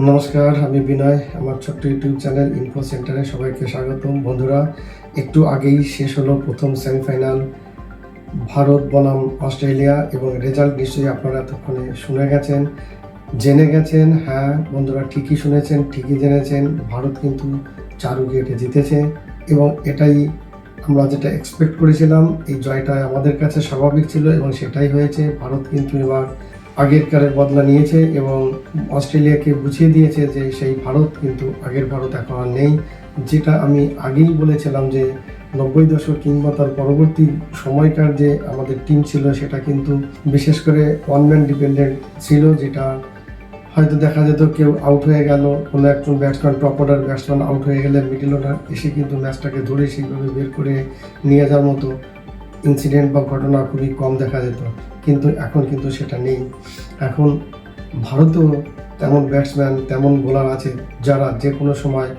নমস্কার, আমি বিনয়, আমার ছোট্ট ইউটিউব চ্যানেল ইনফো সেন্টারে সবাইকে স্বাগতম। বন্ধুরা, একটু আগেই শেষ হলো প্রথম সেমিফাইনাল ভারত বনাম অস্ট্রেলিয়া এবং রেজাল্ট নিশ্চয়ই আপনারা এতক্ষণে শুনে গেছেন, জেনে গেছেন। হ্যাঁ বন্ধুরা, ঠিকই শুনেছেন, ঠিকই জেনেছেন। ভারত কিন্তু চার উইকেটে জিতেছে এবং এটাই আমরা যেটা এক্সপেক্ট করেছিলাম, এই জয়টা আমাদের কাছে স্বাভাবিক ছিল এবং সেটাই হয়েছে। ভারত কিন্তু এবার আগের কারের বদলা নিয়েছে এবং অস্ট্রেলিয়াকে বুঝিয়ে দিয়েছে যে সেই ভারত কিন্তু আগের ভারত এখন আর নেই। যেটা আমি আগেই বলেছিলাম যে নব্বই দশক কিংবা তার পরবর্তী সময়কার যে আমাদের টিম ছিল সেটা কিন্তু বিশেষ করে ওয়ান ডিপেন্ডেন্ট ছিল, যেটা হয়তো দেখা যেত কেউ আউট হয়ে গেল, কোনো একজন batsman top order batsman out হয়ে গেলে মিডিল অর্ডার এসে কিন্তু ম্যাচটাকে ধরে সেইভাবে বের করে নিয়ে যাওয়ার মতো ইনসিডেন্ট বা ঘটনা খুবই কম দেখা যেত। কিন্তু এখন কিন্তু সেটা নেই। এখন ভারতেও তেমন ব্যাটসম্যান তেমন বোলার আছে যারা যে কোনো সময়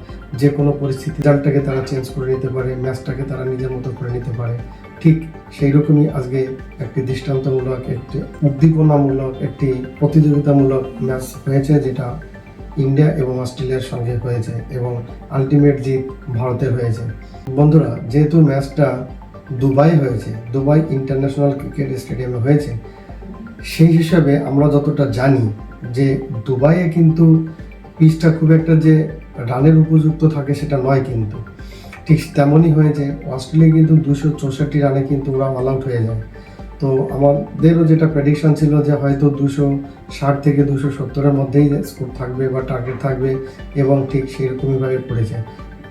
যে কোনো পরিস্থিতি জালটাকে তারা চেঞ্জ করে নিতে পারে ম্যাচটাকে তারা নিজের মতো করে নিতে পারে। ঠিক সেই রকমই আজকে একটি দৃষ্টান্তমূলক, একটি উদ্দীপনামূলক, একটি প্রতিযোগিতামূলক ম্যাচ হয়েছে যেটা ইন্ডিয়া এবং অস্ট্রেলিয়ার সঙ্গে হয়েছে এবং আলটিমেট জিত ভারতের হয়েছে। বন্ধুরা, যেহেতু ম্যাচটা দুবাই হয়েছে, দুবাই ইন্টারন্যাশনাল ক্রিকেট স্টেডিয়ামে হয়েছে। সেই হিসাবে আমরা যতটা জানি যে দুবাইয়ে কিন্তু পিচটা খুব একটা যে রানের উপযুক্ত থাকে সেটা নয় কিন্তু। ঠিক তেমনই হয়েছে, অস্ট্রেলিয়া কিন্তু দুশো চৌষট্টি রানে কিন্তু ওরা অল আউট হয়ে যায়। তো আমাদেরও যেটা প্রেডিকশন ছিল যে হয়তো দুশো ষাট থেকে দুশো সত্তরের মধ্যেই স্কোর থাকবে বা টার্গেট থাকবে এবং ঠিক সেরকমইভাবে পড়েছে।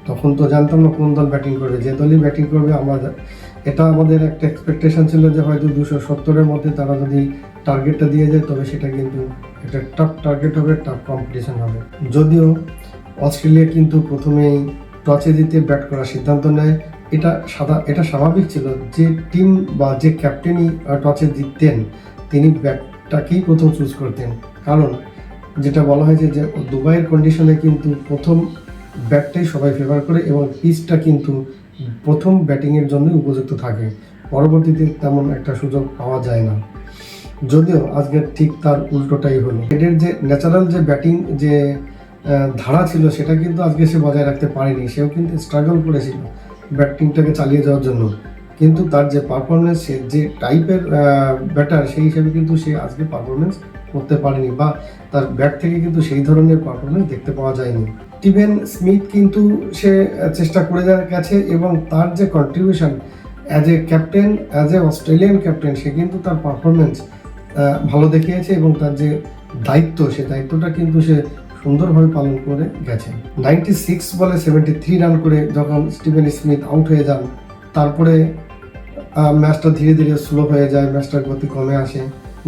তখন তো জানতাম না কোন দল ব্যাটিং করবে, যে দলই ব্যাটিং করবে আমরা এটা আমাদের একটা এক্সপেকটেশন ছিল যে হয়তো দুশো সত্তরের মধ্যে তারা যদি টার্গেটটা দিয়ে যায়, তবে সেটা কিন্তু একটা টাফ টার্গেট হবে টাফ কম্পিটিশন হবে। যদিও অস্ট্রেলিয়া কিন্তু প্রথমেই টসে জিতে ব্যাট করার সিদ্ধান্ত নেয়। এটা সাদা এটা স্বাভাবিক ছিল যে টিম বা যে ক্যাপ্টেনই টসে জিততেন, তিনি ব্যাটটাকেই প্রথম চুজ করতেন। কারণ যেটা বলা হয়েছে যে দুবাইয়ের কন্ডিশনে কিন্তু প্রথম ব্যাটটাই সবাই ফেভার করে এবং পিচটা কিন্তু প্রথম ব্যাটিংয়ের জন্যই উপযুক্ত থাকে। পরবর্তীতে তেমন একটা সুযোগ পাওয়া যায় না। যদিও আজকে ঠিক তার উল্টোটাই হলো। এদের যে ন্যাচারাল যে ব্যাটিং যে ধারা ছিল সেটা কিন্তু আজকে সে বজায় রাখতে পারেনি। সেও কিন্তু স্ট্রাগল করেছিল ব্যাটিংটাকে চালিয়ে যাওয়ার জন্য। কিন্তু তার যে পারফরমেন্স সে যে টাইপের ব্যাটার সেই হিসেবে কিন্তু সে আজকে পারফরমেন্স করতে পারেনি বা তার ব্যাট থেকে কিন্তু সেই ধরনের পারফরমেন্স দেখতে পাওয়া যায়নি। স্টিভেন স্মিথ কিন্তু সে চেষ্টা করে গেছে এবং তার যে contribution as a captain as a Australian captain সে কিন্তু তার পারফরমেন্স ভালো দেখিয়েছে এবং তার যে দায়িত্ব, সে দায়িত্বটা কিন্তু সে সুন্দরভাবে পালন করে গেছে। নাইনটি সিক্স বলে সেভেন্টি থ্রি রান করে যখন স্টিভেন স্মিথ আউট হয়ে যান, তারপরে ম্যাচটা ধীরে ধীরে স্লো হয়ে যায় ম্যাচটার গতি কমে আসে।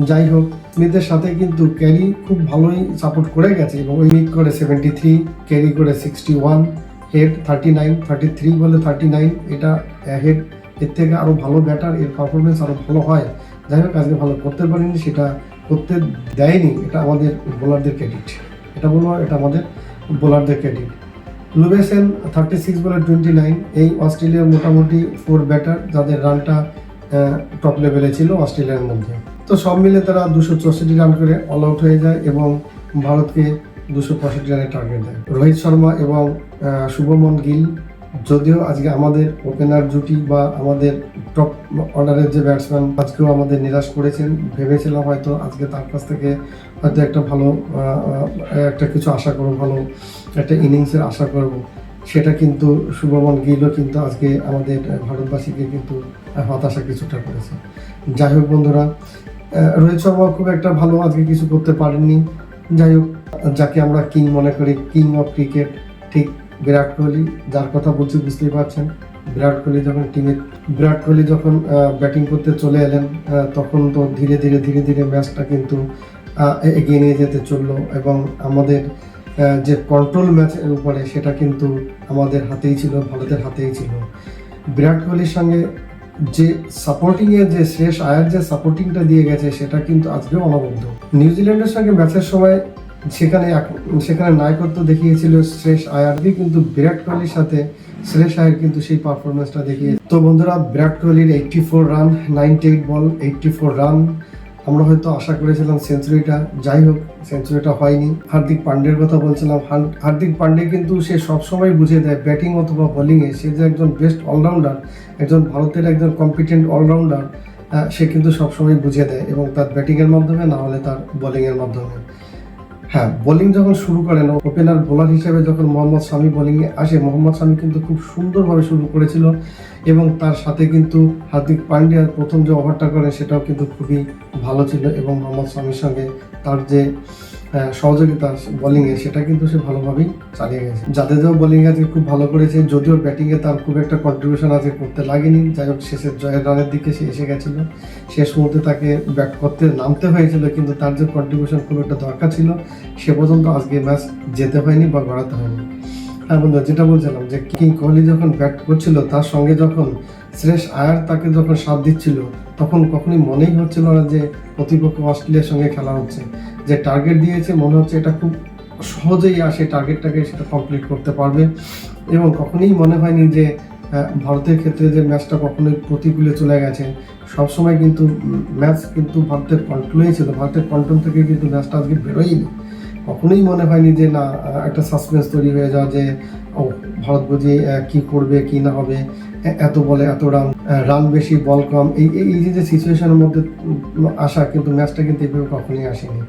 যাই হোক স্মিথের সাথে কিন্তু ক্যারি খুব ভালোই সাপোর্ট করে গেছে এবং মিট করে সেভেন্টি থ্রি ক্যারি করে sixty one Head thirty nine thirty three বলে থার্টি নাইন এটা হেড এর থেকে আরও ভালো ব্যাটার এর পারফরমেন্স আরও ভালো হয়। যাই হোক, আজকে ভালো করতে পারিনি, সেটা করতে দেয়নি, এটা আমাদের বোলারদের ক্রেডিট এটা বলব, এটা আমাদের বোলারদের ক্রেডিট লুবেসেন থার্টি সিক্স বলে টোয়েন্টি নাইন এই অস্ট্রেলিয়ার মোটামুটি ফোর ব্যাটার যাদের রানটা টপ লেভেলে ছিল অস্ট্রেলিয়ার মধ্যে। তো সব মিলে তারা দুশো চৌষট্টি রান করে অল আউট হয়ে যায় এবং ভারতকে দুশো পঁয়ষট্টি রানের টার্গেট দেয়। রোহিত শর্মা এবং শুভমন গিল যদিও আজকে আমাদের ওপেনার জুটি বা আমাদের টপ অর্ডারের যে ব্যাটসম্যান আজকেও আমাদের নিরাশ করেছেন। ভেবেছিলাম হয়তো আজকে তার কাছ থেকে হয়তো একটা ভালো একটা কিছু আশা করব, ভালো একটা ইনিংসের আশা করব। সেটা কিন্তু শুভমন গিলও কিন্তু আজকে আমাদের ভারতবাসীকে কিন্তু হতাশা কিছুটা করেছে। যাই হোক বন্ধুরা রোহিত শর্মা খুব একটা ভালো আজকে কিছু করতে পারেননি। যাই হোক, যাকে আমরা কিং মনে করি, কিং অফ ক্রিকেট, ঠিক বিরাট কোহলি, যার কথা বলছি বুঝতেই পারছেন। বিরাট কোহলি যখন টিমে বিরাট কোহলি যখন ব্যাটিং করতে চলে এলেন তখন তো ধীরে ধীরে ধীরে ধীরে ম্যাচটা কিন্তু এগিয়ে নিয়ে যেতে চলল এবং আমাদের যে কন্ট্রোল ম্যাচের উপরে সেটা কিন্তু আমাদের হাতেই ছিল, ভারতের হাতেই ছিল। বিরাট কোহলির সঙ্গে যে সাপোর্টিং এর যে শেষ আয়ার যে সাপোর্টিংটা দিয়ে গেছে, সেটা কিন্তু আজকে অনবদ্য। নিউজিল্যান্ডের সঙ্গে ম্যাচের সময় সেখানে সেখানে নায়কত্ব দেখিয়েছিল শেষ আয়ারকে কিন্তু বিরাট কোহলির সাথে শ্রেষ আয়ার কিন্তু সেই পারফরমেন্সটা দেখিয়ে তো বন্ধুরা, বিরাট কোহলির eighty four run ninety eight ball eighty four run আমরা হয়তো আশা করেছিলাম সেঞ্চুরিটা, যাই হোক, সেঞ্চুরিটা হয়নি। হার্দিক পান্ডের কথা বলছিলাম। হার্দিক পান্ডে কিন্তু সে সবসময় বুঝিয়ে দেয়, ব্যাটিং অথবা বোলিংয়ে সে যে একজন বেস্ট অলরাউন্ডার একজন ভারতের একজন কম্পিটেন্ট অলরাউন্ডার সে কিন্তু সবসময় বুঝিয়ে দেয় এবং তার ব্যাটিংয়ের মাধ্যমে, না হলে তার বোলিংয়ের মাধ্যমে। হ্যাঁ বোলিং যখন শুরু করেন ওপেনার বোলার হিসেবে যখন মোহাম্মদ শামি বোলিংয়ে আসে, মোহাম্মদ শামি কিন্তু খুব সুন্দরভাবে শুরু করেছিল এবং তার সাথে কিন্তু হার্দিক পান্ডিয়ার প্রথম যে ওভারটা করে সেটাও কিন্তু খুবই ভালো ছিল এবং মোহাম্মদ শামির সঙ্গে তার যে সহযোগিতা বোলিংয়ে সেটা কিন্তু সে ভালোভাবেই চালিয়ে গেছে। জাদেজাও বোলিং আজকে খুব ভালো করেছে, যদিও ব্যাটিংয়ে তার খুব একটা কন্ট্রিবিউশন আজকে করতে লাগেনি। যাই হোক শেষের জয়ের রানের দিকে সে এসে গেছিল। শেষ মুহূর্তে তাকে ব্যাট করতে নামতে হয়েছিল, কিন্তু তার যে কন্ট্রিবিউশন খুব একটা দরকার ছিল, সে পর্যন্ত আজকে ম্যাচ যেতে হয়নি বা গড়াতে হয়নি। হ্যাঁ বন্ধু, যেটা বলছিলাম যে, কিং কোহলি যখন ব্যাট করছিল, তার সঙ্গে যখন শ্রেষ আয়ার তাকে যখন সাথ দিচ্ছিল, তখন কখনই মনেই হচ্ছিল না যে, প্রতিপক্ষ অস্ট্রেলিয়ার সঙ্গে খেলা হচ্ছে। যে টার্গেট দিয়েছে, মনে হচ্ছে এটা খুব সহজেই আসে টার্গেটটাকে সেটা কমপ্লিট করতে পারবে। এবং কখনোই মনে হয়নি যে ভারতের ক্ষেত্রে যে ম্যাচটা কখনোই প্রতিকূলে চলে গেছে। সবসময় কিন্তু ম্যাচ কিন্তু ভারতের কন্ট্রোলেই ছিল। ভারতের কন্ট্রোল থেকে কিন্তু ম্যাচটা আজকে বেরোয়নি কখনোই মনে হয়নি যে, না একটা সাসপেন্স তৈরি হয়ে যাওয়া যে, ও, ভারত বুঝি কি করবে, কি না হবে। এত বলে, এত রান রান বেশি, বল কম, এই এই যে সিচুয়েশনের মধ্যে আসা, কিন্তু ম্যাচটা কিন্তু এভাবে কখনোই আসেনি।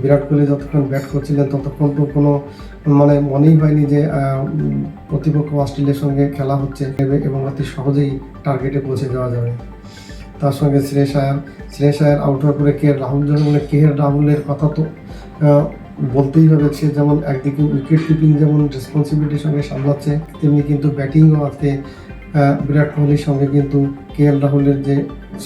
বিরাট কোহলি যতক্ষণ ব্যাট করছিলেন, ততক্ষণ তো কোনো মানে মনেই হয়নি যে প্রতিপক্ষ অস্ট্রেলিয়ার সঙ্গে খেলা হচ্ছে, এবং অতি সহজেই টার্গেটে পৌঁছে যাওয়া যাবে। তার সঙ্গে শ্রেয়স আয়ার শ্রেয়স আয়ার আউট হওয়ার পরে কে, রাহুল বলে, কে রাহুলের কথা তো বলতেই হবে সে যেমন একদিকে উইকেট কিপিং যেমন রেসপন্সিবিলিটির সঙ্গে সামলাচ্ছে, তেমনি কিন্তু ব্যাটিংও আজকে বিরাট কোহলির সঙ্গে কিন্তু কে এল রাহুলের যে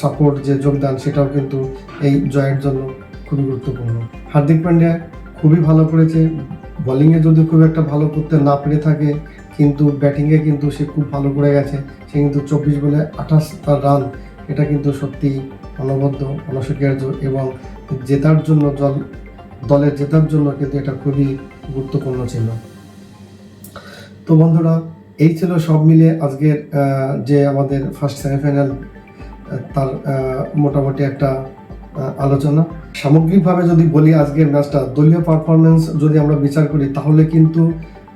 সাপোর্ট যে যোগদান, সেটাও কিন্তু এই জয়ের জন্য খুবই গুরুত্বপূর্ণ। হার্দিক পান্ডিয়া খুবই ভালো করেছে। বোলিংয়ে যদি খুব একটা ভালো করতে না পেরে থাকে, কিন্তু ব্যাটিংয়ে কিন্তু সে খুব ভালো করে গেছে। সে কিন্তু চব্বিশ বলে আঠাশ তার রান এটা কিন্তু সত্যি অনবদ্য, অনস্বীকার্য এবং জেতার জন্য দল, দলের জেতার জন্য কিন্তু এটা খুবই গুরুত্বপূর্ণ ছিল। তো বন্ধুরা এই ছিল সব মিলে আজকের যে আমাদের ফার্স্ট সেমিফাইনাল তার মোটামুটি একটা আলোচনা। সামগ্রিকভাবে যদি বলি আজকের ম্যাচটা দলীয় পারফরমেন্স যদি আমরা বিচার করি, তাহলে কিন্তু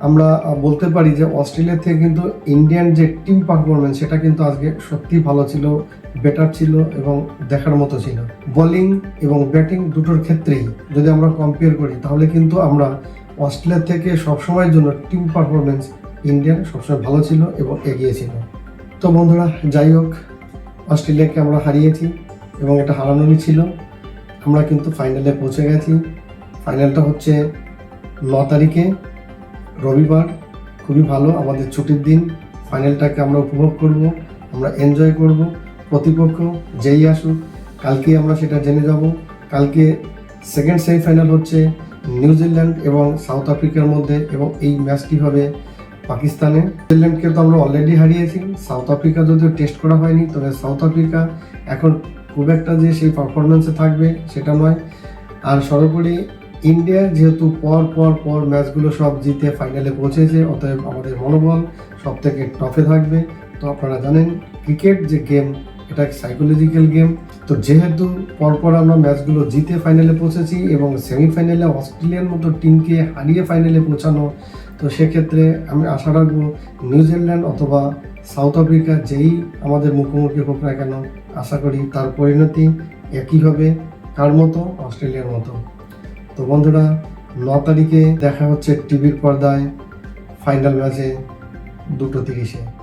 আমরা বলতে পারি যে অস্ট্রেলিয়া থেকে কিন্তু ইন্ডিয়ান যে টিম পারফরমেন্স সেটা কিন্তু আজকে সত্যি ভালো ছিল বেটার ছিল এবং দেখার মতো ছিল। বোলিং এবং ব্যাটিং দুটোর ক্ষেত্রেই যদি আমরা কম্পেয়ার করি, তাহলে কিন্তু আমরা অস্ট্রেলিয়া থেকে সবসময়ের জন্য টিম পারফরমেন্স ইন্ডিয়ান সবসময় ভালো ছিল এবং এগিয়ে ছিল। তো বন্ধুরা, যাই হোক, অস্ট্রেলিয়াকে আমরা হারিয়েছি এবং এটা হারানোরই ছিল। আমরা কিন্তু ফাইনালে পৌঁছে গেছি। ফাইনালটা হচ্ছে ন তারিখে, রবিবার। খুবই ভালো, আমাদের ছুটির দিন। ফাইনালটাকে আমরা উপভোগ করব, আমরা এনজয় করব। প্রতিপক্ষ যেই আসুক, কালকে আমরা সেটা জেনে যাব। কালকে সেকেন্ড সেমিফাইনাল হচ্ছে নিউজিল্যান্ড এবং সাউথ আফ্রিকার মধ্যে এবং এই ম্যাচটি হবে পাকিস্তানে। নিউজিল্যান্ডকে তো আমরা অলরেডি হারিয়েছি। সাউথ আফ্রিকা যদিও টেস্ট করা হয়নি, তবে সাউথ আফ্রিকা এখন খুব একটা যে সেই পারফরমেন্সে থাকবে সেটা নয়। আর সর্বোপরি ইন্ডিয়া যেহেতু পর পর পর ম্যাচগুলো সব জিতে ফাইনালে পৌঁছেছে, অতএব আমাদের মনোবল সব থেকে টপে থাকবে। তো আপনারা জানেন ক্রিকেট যে গেম এটা সাইকোলজিক্যাল গেম তো যেহেতু পরপর আমরা ম্যাচগুলো জিতে ফাইনালে পৌঁছেছি এবং সেমিফাইনালে অস্ট্রেলিয়ার মতো টিমকে হারিয়ে ফাইনালে পৌঁছানো তো সেক্ষেত্রে আমি আশা রাখব নিউজিল্যান্ড অথবা সাউথ আফ্রিকা যেই আমাদের মুখোমুখি হোক না কেন, আশা করি তার পরিণতি একই হবে কার মতো? অস্ট্রেলিয়ার মতো। তো বন্ধুরা, ন তারিখে দেখা হচ্ছে টিভির পর্দায়, ফাইনাল ম্যাচে দুটো তিরিশে।